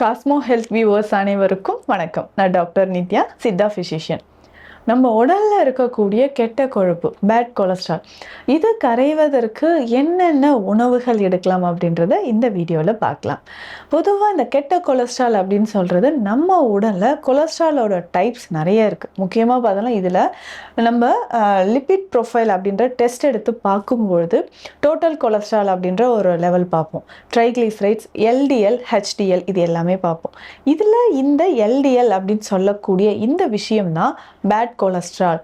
Cosmo health viewers அனைவருக்கும் வணக்கம். நான் டாக்டர் நித்யா சித்தா ஃபிசிஷியன் நம்ம உடலில் இருக்கக்கூடிய கெட்ட கொழுப்பு பேட் கொலஸ்ட்ரால் இது கரைவதற்கு என்னென்ன உணவுகள் எடுக்கலாம் அப்படின்றத இந்த வீடியோவில் பார்க்கலாம். பொதுவாக இந்த கெட்ட கொலஸ்ட்ரால் அப்படின்னு சொல்கிறது நம்ம உடலில் கொலஸ்ட்ராலோட டைப்ஸ் நிறைய இருக்குது முக்கியமாக பார்த்தோம்னா இதில் நம்ம லிபிட் ப்ரொஃபைல் அப்படின்ற டெஸ்ட் எடுத்து பார்க்கும்பொழுது டோட்டல் கொலஸ்ட்ரால் அப்படின்ற ஒரு லெவல் பார்ப்போம். ட்ரைக்ளிசரைட்ஸ் எல்டிஎல் ஹெச்டிஎல் இது எல்லாமே பார்ப்போம். இதில் இந்த எல்டிஎல் அப்படின்னு சொல்லக்கூடிய இந்த விஷயம் தான் பேட் கொலஸ்ட்ரால்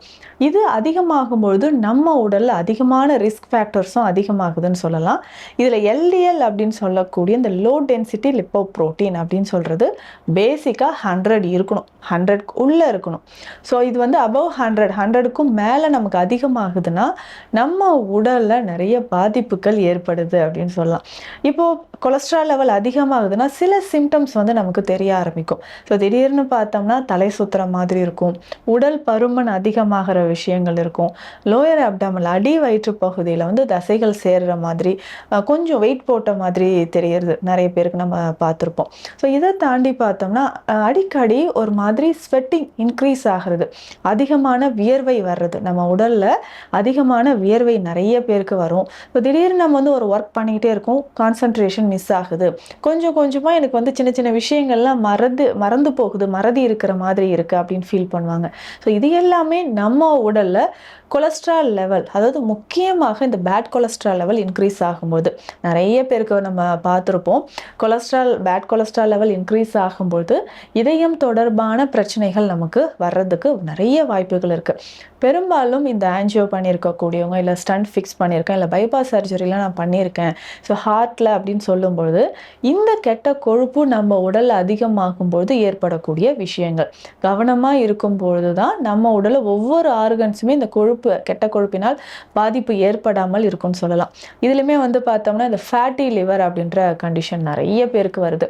இது அதிகமாகும் பொழுது நம்ம உடலில் அதிகமான ரிஸ்க் ஃபேக்டர்ஸும் அதிகமாகுதுன்னு சொல்லலாம். இதில் எல்டிஎல் அப்படின்னு சொல்லக்கூடிய இந்த லோ டென்சிட்டி லிப்போ ப்ரோட்டீன் அப்படின்னு சொல்கிறது பேசிக்காக ஹண்ட்ரட் இருக்கணும். ஹண்ட்ரட் உள்ளே இருக்கணும். ஸோ இது வந்து அபவ் ஹண்ட்ரட் ஹண்ட்ரடுக்கும் மேலே நமக்கு அதிகமாகுதுன்னா நம்ம உடலில் நிறைய பாதிப்புகள் ஏற்படுது அப்படின்னு சொல்லலாம். இப்போது கொலஸ்ட்ரால் லெவல் அதிகமாகுதுன்னா சில சிம்டம்ஸ் வந்து நமக்கு தெரிய ஆரம்பிக்கும். ஸோ திடீர்னு பார்த்தோம்னா தலை சுத்துற மாதிரி இருக்கும். உடல் பருமன் அதிகமாகிற விஷயங்கள் இருக்கும். லோயர் அப்டாமல் அடி வயிற்று பகுதியில் வந்து தசைகள் சேர்ற மாதிரி கொஞ்சம் வெயிட் போட்ட மாதிரி தெரியறது நிறைய பேருக்கு நம்ம பார்த்துருப்போம். ஸோ இதை தாண்டி பார்த்தோம்னா அடிக்கடி ஒரு மாதிரி ஸ்வெட்டிங் இன்க்ரீஸ் ஆகிறது. அதிகமான வியர்வை வர்றது. நம்ம உடலில் அதிகமான வியர்வை நிறைய பேருக்கு வரும். ஸோ திடீர்னு நம்ம வந்து ஒரு ஒர்க் பண்ணிக்கிட்டே இருக்கோம் கான்சன்ட்ரேஷன் மிஸ் ஆகுது. கொஞ்சம் கொஞ்சமாக எனக்கு வந்து சின்ன சின்ன விஷயங்கள்லாம் மறந்து மறந்து போகுது. மறதி இருக்கிற மாதிரி இருக்குது அப்படின்னு ஃபீல் பண்ணுவாங்க. ஸோ இது எல்லாமே நம்ம உடலில் கொலஸ்ட்ரால் லெவல் அதாவது முக்கியமாக இந்த பேட் கொலஸ்ட்ரால் லெவல் இன்க்ரீஸ் ஆகும்போது. நிறைய பேருக்கு நம்ம பார்த்துருப்போம் cholesterol bad cholesterol level increase ஆகும்போது இதயம் தொடர்பான பிரச்சனைகள் நமக்கு வர்றதுக்கு நிறைய வாய்ப்புகள் இருக்குது பெரும்பாலும் இந்த ஆன்ஜியோ பண்ணியிருக்கக்கூடியவங்க இல்லை ஸ்டண்ட் ஃபிக்ஸ் பண்ணியிருக்கேன் இல்லை பைபாஸ் சர்ஜரிலாம் நான் பண்ணியிருக்கேன். ஸோ ஹார்ட்டில் அப்படின்னு சொல்லும்பொழுது இந்த கெட்ட கொழுப்பு நம்ம உடலில் அதிகமாகும்பொழுது ஏற்படக்கூடிய விஷயங்கள். கவனமாக இருக்கும்பொழுது தான் நம்ம நம்ம உடலில் ஒவ்வொரு ஆர்கன்ஸுமே இந்த கொழுப்பு கெட்ட கொழுப்பினால் பாதிப்பு ஏற்படாமல் இருக்கும்னு சொல்லலாம். இதுலையுமே வந்து பார்த்தோம்னா இந்த ஃபேட்டி லிவர் அப்படின்ற கண்டிஷன் நிறைய பேருக்கு வருது.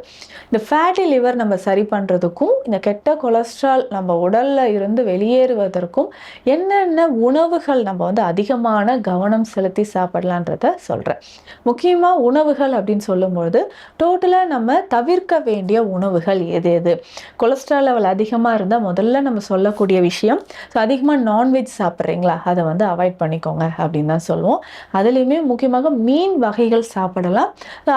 இந்த ஃபேட்டி லிவர் நம்ம சரி பண்ணுறதுக்கும் இந்த கெட்ட கொலஸ்ட்ரால் நம்ம உடலில் இருந்து வெளியேறுவதற்கும் என்னென்ன உணவுகள் நம்ம வந்து அதிகமான கவனம் செலுத்தி சாப்பிடலான்றத சொல்கிறேன் முக்கியமாக உணவுகள் அப்படின்னு சொல்லும்பொழுது டோட்டலாக நம்ம தவிர்க்க வேண்டிய உணவுகள் எது எது? கொலஸ்ட்ரால் லெவல் அதிகமாக இருந்தால் முதல்ல நம்ம சொல்லக்கூடிய விஷயம் ஸோ அதிகமாக நான்வெஜ் சாப்பிட்றீங்களா? அதை வந்து அவாய்ட் பண்ணிக்கோங்க அப்படின்னு தான் சொல்லுவோம். அதுலேயுமே முக்கியமாக மீன் வகைகள் சாப்பிடலாம்.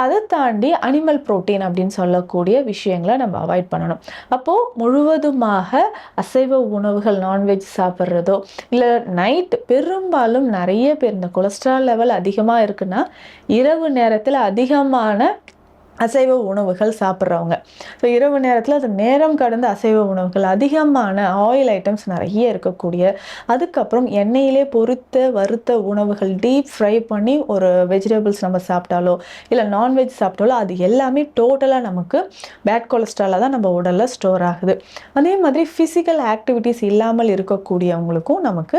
அதை தாண்டி அனிமல் புரோட்டீன் அப்படின்னு சொல்லக்கூடிய விஷயங்களை நம்ம அவாய்ட் பண்ணணும். அப்போது முழுவதுமாக அசைவ உணவுகள் நான்வெஜ் சாப்பிட்றதோ இல்லை நைட் பெரும்பாலும் நிறைய பேர் இந்த கொலஸ்ட்ரால் லெவல் அதிகமாக இருக்குன்னா இரவு நேரத்தில் அதிகமான அசைவ உணவுகள் சாப்பிட்றவங்க. ஸோ இரவு நேரத்தில் அது நேரம் கடந்த அசைவ உணவுகள் அதிகமான ஆயில் ஐட்டம்ஸ் நிறைய இருக்கக்கூடிய அதுக்கப்புறம் எண்ணெயிலே பொரித்த வறுத்த உணவுகள் டீப் ஃப்ரை பண்ணி ஒரு வெஜிடபிள்ஸ் நம்ம சாப்பிட்டாலோ இல்லை நான்வெஜ் சாப்பிட்டாலோ அது எல்லாமே டோட்டலாக நமக்கு பேட் கொலஸ்ட்ராலாக தான் நம்ம உடலில் ஸ்டோர் ஆகுது. அதே மாதிரி ஃபிசிக்கல் ஆக்டிவிட்டீஸ் இல்லாமல் இருக்கக்கூடியவங்களுக்கும் நமக்கு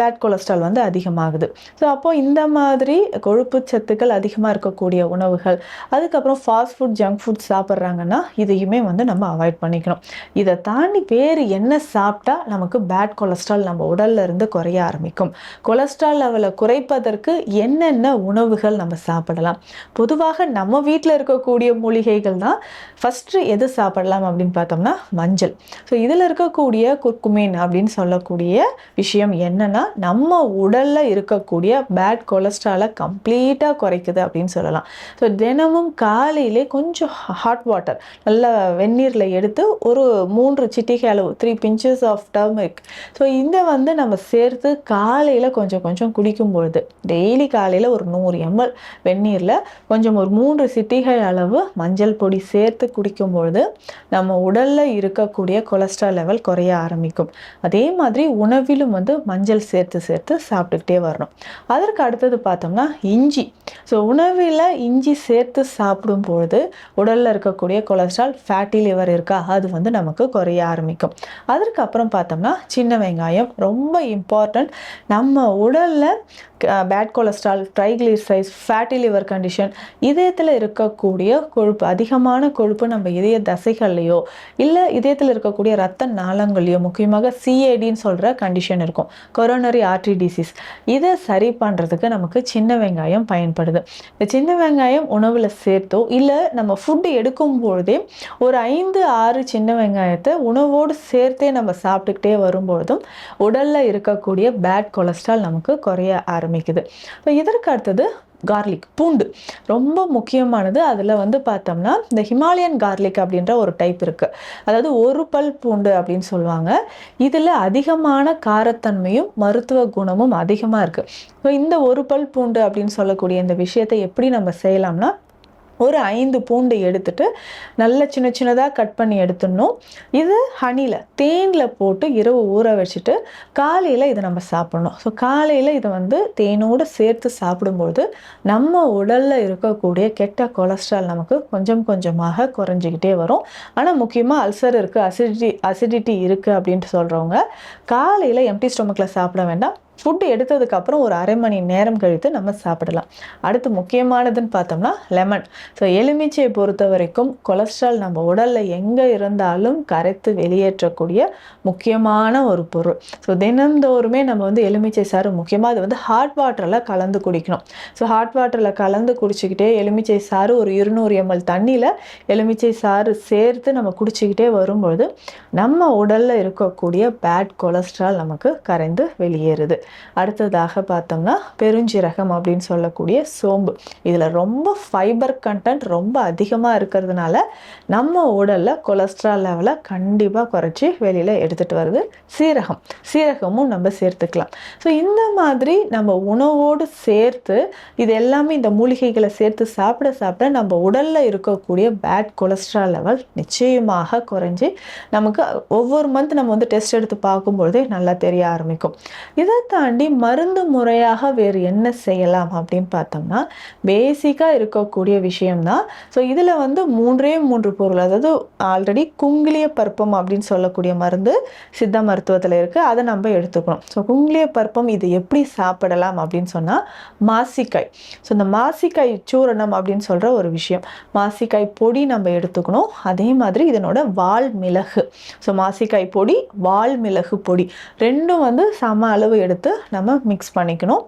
பேட் கொலஸ்ட்ரால் வந்து அதிகமாகுது. ஸோ அப்போது இந்த மாதிரி கொழுப்பு சத்துக்கள் அதிகமாக இருக்கக்கூடிய உணவுகள் அதுக்கப்புறம் ஃபாஸ்ட் ஃபுட் ஜங்க் ஃபுட் சாப்பிட்றாங்கன்னா இதையுமே வந்து நம்ம அவாய்ட் பண்ணிக்கணும். இதை தாண்டி வேறு என்ன சாப்பிட்டா நமக்கு பேட் கொலஸ்ட்ரால் நம்ம உடல்ல இருந்து குறைய ஆரம்பிக்கும்? கொலஸ்ட்ரால் லெவலை குறைப்பதற்கு என்னென்ன உணவுகள் நம்ம சாப்பிடலாம்? பொதுவாக நம்ம வீட்டில் இருக்கக்கூடிய மூலிகைகள் தான் ஃபஸ்ட்டு எது சாப்பிடலாம் அப்படின்னு பார்த்தோம்னா மஞ்சள். ஸோ இதில் இருக்கக்கூடிய குர்குமின் அப்படின்னு சொல்லக்கூடிய விஷயம் என்னென்னா நம்ம உடலில் இருக்கக்கூடிய பேட் கொலஸ்ட்ராலை கம்ப்ளீட்டாக குறைக்குது அப்படின்னு சொல்லலாம். ஸோ தினமும் காலையிலே கொஞ்சம் ஹாட் வாட்டர் நல்லா வெந்நீரில் எடுத்து ஒரு மூன்று சிட்டிகை அளவு three pinches of turmeric so இந்த வந்து நம்ம சேர்த்து காலையில் கொஞ்சம் கொஞ்சம் குடிக்கும் பொழுது டெய்லி காலையில் ஒரு நூறு எம்எல் வெந்நீரில் கொஞ்சம் ஒரு மூன்று சிட்டிகை அளவு மஞ்சள் பொடி சேர்த்து குடிக்கும் பொழுது நம்ம உடலில் இருக்கக்கூடிய கொலஸ்ட்ரால் லெவல் குறைய ஆரம்பிக்கும். அதே மாதிரி உணவிலும் வந்து மஞ்சள் சேர்த்து சேர்த்து சாப்பிட்டுக்கிட்டே வரணும். அதற்கு அடுத்தது பார்த்தோம்னா இஞ்சி. ஸோ உணவில் இஞ்சி சேர்த்து சாப்பிட்டு பொழுது உடலில் இருக்கக்கூடிய கொலஸ்ட்ரால் ஃபேட்டி லிவர் இருக்கா? அது வந்து நமக்கு குறைய ஆரம்பிக்கும். அதற்கு அப்புறம் பார்த்தோம்னா சின்ன வெங்காயம் ரொம்ப இம்பார்ட்டண்ட் நம்ம உடலில் bad cholesterol triglycerides fatty liver condition இதயத்தில் இருக்கக்கூடிய கொழுப்பு அதிகமான கொழுப்பு நம்ம இதய தசைகள்லையோ இல்லை இதயத்தில் இருக்கக்கூடிய ரத்த நாளங்கள்லையோ முக்கியமாக சிஏடின்னு சொல்கிற கண்டிஷன் இருக்கும். கொரோனரி ஆர்ட்ரி டிசீஸ் இதை சரி பண்ணுறதுக்கு நமக்கு சின்ன வெங்காயம் பயன்படுது. இந்த சின்ன வெங்காயம் உணவில் சேர்த்து வெங்காயத்தோ இல்லை நம்ம ஃபுட்டு எடுக்கும் பொழுதே ஒரு ஐந்து ஆறு சின்ன வெங்காயத்தை உணவோடு சேர்த்தே நம்ம சாப்பிட்டுக்கிட்டே வரும்பொழுதும் உடலில் இருக்கக்கூடிய பேட் கொலஸ்ட்ரால் நமக்கு குறைய ஆரம்பிக்குது. இப்போ இதற்கு அடுத்தது கார்லிக் பூண்டு. ரொம்ப முக்கியமானது. அதில் வந்து பார்த்தோம்னா இந்த ஹிமாலயன் கார்லிக் அப்படின்ற ஒரு டைப் இருக்குது அதாவது ஒரு பல் பூண்டு அப்படின்னு சொல்லுவாங்க. இதில் அதிகமான காரத்தன்மையும் மருத்துவ குணமும் அதிகமாக இருக்குது ஸோ இந்த ஒரு பல் பூண்டு அப்படின்னு சொல்லக்கூடிய இந்த விஷயத்தை எப்படி நம்ம செய்யலாம்னா ஒரு ஐந்து பூண்டு எடுத்துட்டு நல்ல சின்ன சின்னதாக கட் பண்ணி எடுத்துடணும். இது ஹனியில் தேனில் போட்டு இரவு ஊற வச்சுட்டு காலையில் இதை நம்ம சாப்பிடணும். ஸோ காலையில் இதை வந்து தேனோடு சேர்த்து சாப்பிடும்போது நம்ம உடலில் இருக்கக்கூடிய கெட்ட கொலஸ்ட்ரால் நமக்கு கொஞ்சம் கொஞ்சமாக குறைஞ்சிக்கிட்டே வரும். ஆனால் முக்கியமாக அல்சர் இருக்குது அசிடிட்டி அசிடிட்டி இருக்குது அப்படின்ட்டு சொல்கிறவங்க காலையில் எம்டி ஸ்டொமக்கில் சாப்பிட வேண்டாம். ஃபுட்டு எடுத்ததுக்கப்புறம் ஒரு அரை மணி நேரம் கழித்து நம்ம சாப்பிடலாம். அடுத்து முக்கியமானதுன்னு பார்த்தோம்னா லெமன் ஸோ எலுமிச்சையை பொறுத்த வரைக்கும் கொலஸ்ட்ரால் நம்ம உடலில் எங்கே இருந்தாலும் கரைத்து வெளியேற்றக்கூடிய முக்கியமான ஒரு பொருள். ஸோ தினந்தோறுமே நம்ம வந்து எலுமிச்சை சாறு முக்கியமாக அது வந்து ஹாட் வாட்டரில் கலந்து குடிக்கணும். ஸோ ஹாட் வாட்டரில் கலந்து குடிச்சிக்கிட்டே எலுமிச்சை சாறு ஒரு இருநூறு எம்எல் தண்ணியில் எலுமிச்சை சாறு சேர்த்து நம்ம குடிச்சிக்கிட்டே வரும்பொழுது நம்ம உடலில் இருக்கக்கூடிய பேட் கொலஸ்ட்ரால் நமக்கு கரைந்து வெளியேறுது. அடுத்ததாக பார்த்தோம்னா பெருஞ்சீரகம் அப்படின்னு சொல்லக்கூடிய சோம்பு. இதில் ரொம்ப ஃபைபர் கண்டென்ட் ரொம்ப அதிகமாக இருக்கிறதுனால நம்ம உடலில் கொலஸ்ட்ரால் லெவலை கண்டிப்பாக குறைச்சி வெளியில் எடுத்துகிட்டு வருது சீரகம். சீரகமும் நம்ம சேர்த்துக்கலாம். ஸோ இந்த மாதிரி நம்ம உணவோடு சேர்த்து இது எல்லாமே இந்த மூலிகைகளை சேர்த்து சாப்பிட சாப்பிட நம்ம உடலில் இருக்கக்கூடிய பேட் கொலஸ்ட்ரால் லெவல் நிச்சயமாக குறைஞ்சி நமக்கு ஒவ்வொரு மந்த் நம்ம வந்து டெஸ்ட் எடுத்து பார்க்கும்பொழுதே நல்லா தெரிய ஆரம்பிக்கும். இதை தாண்டி மருந்து முறையாக வேறு என்ன செய்யலாம் அப்படின்னு பார்த்தோம்னா பேசிக்காக இருக்கக்கூடிய விஷயம்தான். ஸோ இதில் வந்து மூன்றே மூன்று பொருள் அதாவது ஆல்ரெடி குங்கிலிய பருப்பம் அப்படின்னு சொல்லக்கூடிய மருந்து சித்த மருத்துவத்தில் இருக்குது அதை நம்ம எடுத்துக்கணும். ஸோ குங்கிலிய பருப்பம் இது எப்படி சாப்பிடலாம் அப்படின்னு சொன்னால் மாசிக்காய். ஸோ இந்த மாசிக்காய் சூரணம் அப்படின்னு சொல்கிற ஒரு விஷயம். மாசிக்காய் பொடி நம்ம எடுத்துக்கணும். அதே மாதிரி இதனோட வால் மிளகு. ஸோ மாசிக்காய் பொடி வால் மிளகு பொடி. ரெண்டும் வந்து சம அளவு எடுத்து நம்ம மிக்ஸ் பண்ணிக்கணும்.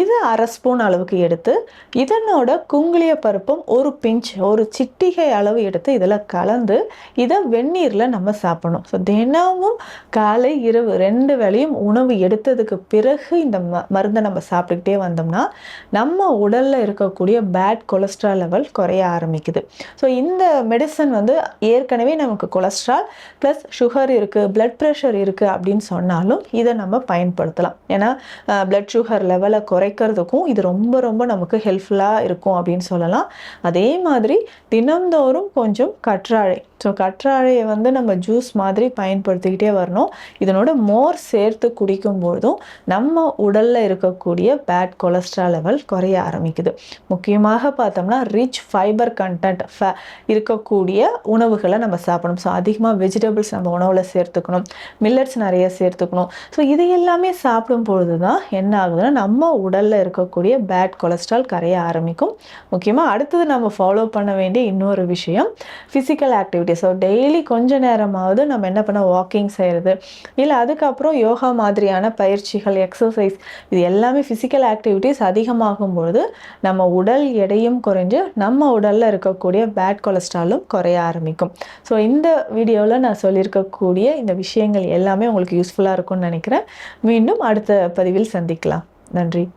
இது அரை ஸ்பூன் அளவுக்கு எடுத்து இதனோட குங்குளிய பருப்பும் ஒரு பிஞ்ச் ஒரு சிட்டிகை அளவு எடுத்து இதில் கலந்து இதை வெந்நீரில் நம்ம சாப்பிடணும். ஸோ தினமும் காலை இரவு ரெண்டு வேளையும் உணவு எடுத்ததுக்கு பிறகு இந்த ம மருந்தை நம்ம சாப்பிட்டுக்கிட்டே வந்தோம்னா நம்ம உடலில் இருக்கக்கூடிய பேட் கொலஸ்ட்ரால் லெவல் குறைய ஆரம்பிக்குது. ஸோ இந்த மெடிசன் வந்து ஏற்கனவே நமக்கு கொலஸ்ட்ரால் ப்ளஸ் சுகர் இருக்குது பிளட் ப்ரெஷர் இருக்குது அப்படின்னு சொன்னாலும் இதை நம்ம பயன்படுத்தலாம். ஏன்னா பிளட் சுகர் லெவலை குறைக்கிறதுக்கும் இது ரொம்ப ரொம்ப நமக்கு ஹெல்ப்ஃபுல்லாக இருக்கும் அப்படின்னு சொல்லலாம். அதே மாதிரி தினந்தோறும் கொஞ்சம் கற்றாழை. ஸோ கற்றாழையை வந்து நம்ம ஜூஸ் மாதிரி பயன்படுத்திக்கிட்டே வரணும். இதனோட மோர் சேர்த்து குடிக்கும்பொழுதும் நம்ம உடலில் இருக்கக்கூடிய பேட் கொலஸ்ட்ரால் லெவல் குறைய ஆரம்பிக்குது. முக்கியமாக பார்த்தோம்னா ரிச் ஃபைபர் கண்டென்ட் ஃபே இருக்கக்கூடிய உணவுகளை நம்ம சாப்பிடணும். ஸோ அதிகமாக வெஜிடபிள்ஸ் நம்ம உணவில் சேர்த்துக்கணும். மில்லட்ஸ் நிறைய சேர்த்துக்கணும். ஸோ இது எல்லாமே சாப்பிடும் பொழுது தான் என்ன ஆகுதுன்னா நம்ம உடலில் இருக்கக்கூடிய பேட் கொலஸ்ட்ரால் கரைய ஆரம்பிக்கும். முக்கியமாக அடுத்தது நம்ம ஃபாலோ பண்ண வேண்டிய இன்னொரு விஷயம் ஃபிசிக்கல் ஆக்டிவிட்டி ஸோ டெய்லி கொஞ்ச நேரமாவது நம்ம என்ன பண்ண வாக்கிங் செய்கிறது இல்லை அதுக்கப்புறம் யோகா மாதிரியான பயிற்சிகள் எக்ஸசைஸ் இது எல்லாமே ஃபிசிக்கல் ஆக்டிவிட்டிஸ் அதிகமாகும் பொழுது நம்ம உடல் எடையும் குறைஞ்சு நம்ம உடலில் இருக்கக்கூடிய பேட் கொலஸ்ட்ராலும் குறைய ஆரம்பிக்கும். ஸோ இந்த வீடியோவில் நான் சொல்லியிருக்கக்கூடிய இந்த விஷயங்கள் எல்லாமே உங்களுக்கு யூஸ்ஃபுல்லாக இருக்கும்னு நினைக்கிறேன். மீண்டும் அடுத்த அடுத்த பதிவில் சந்திக்கலாம். நன்றி.